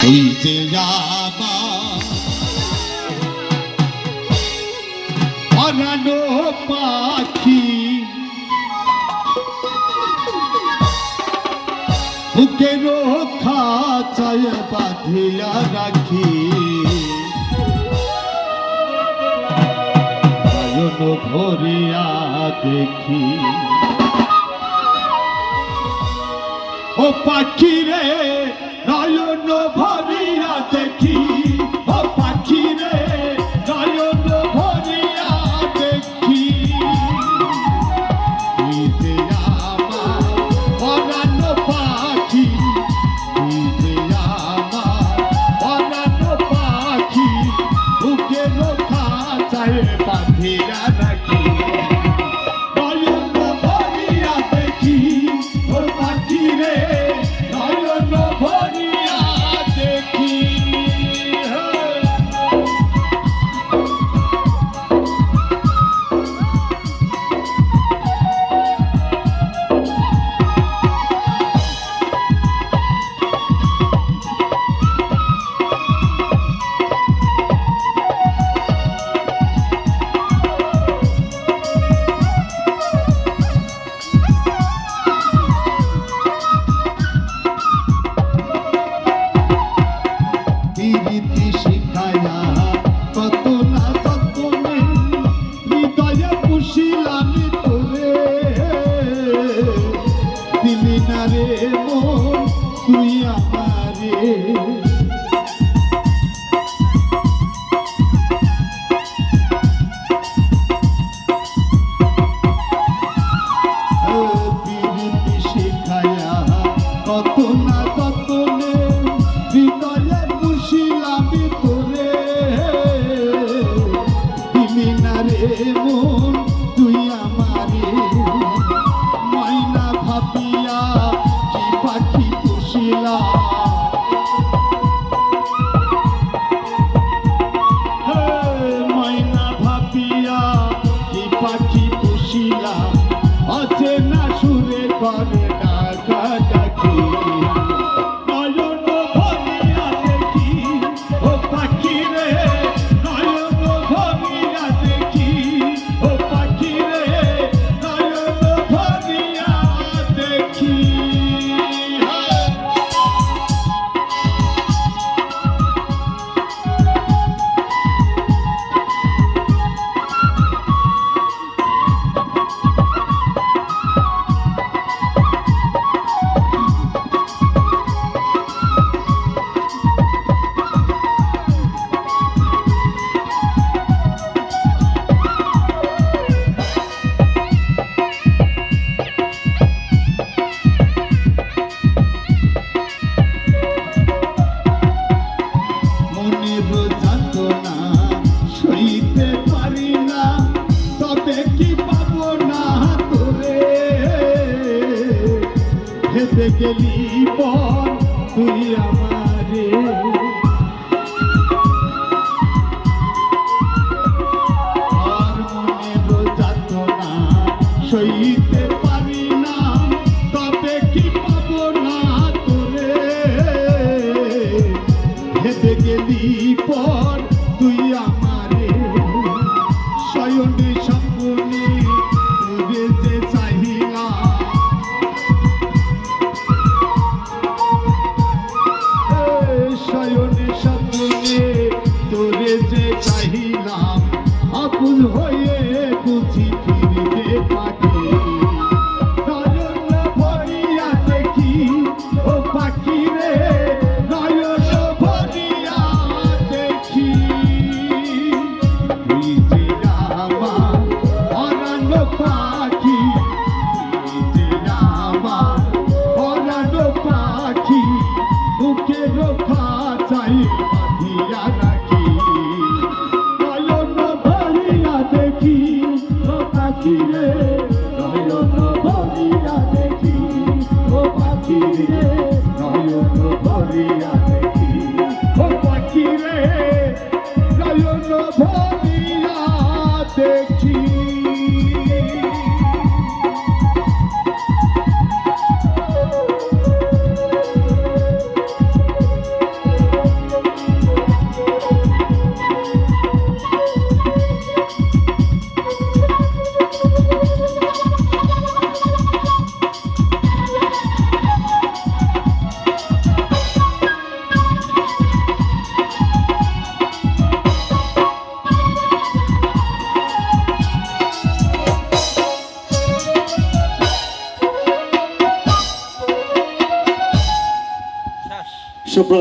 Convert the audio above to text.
হইতে যাবা অরানো পাখি। বুকের খাঁচায় বাঁধিয়া রাখি। নয়ন ভরিয়া দেখি। ও পাখি রে নয়ন ভরিয়া দেখি, ও পাখি রে নয়ন ভরিয়া দেখি। নিজে আমার পরাণ পাখি, নিজে আমার পরাণ পাখি, বুকে রোখা চায় বাঁধিয়া রাখি তুই আমারে সুরে করে ভেসে গেলি পর তুই আমারে বুকে রক্ষা চাই, বাঁধিয়া রাখি। নয়ন ভরিয়া দেখি, ও পাখি রে নয়ন ভরিয়া দেখি, ও পাখি রে নয়ন ভরিয়া দেখি। special brother.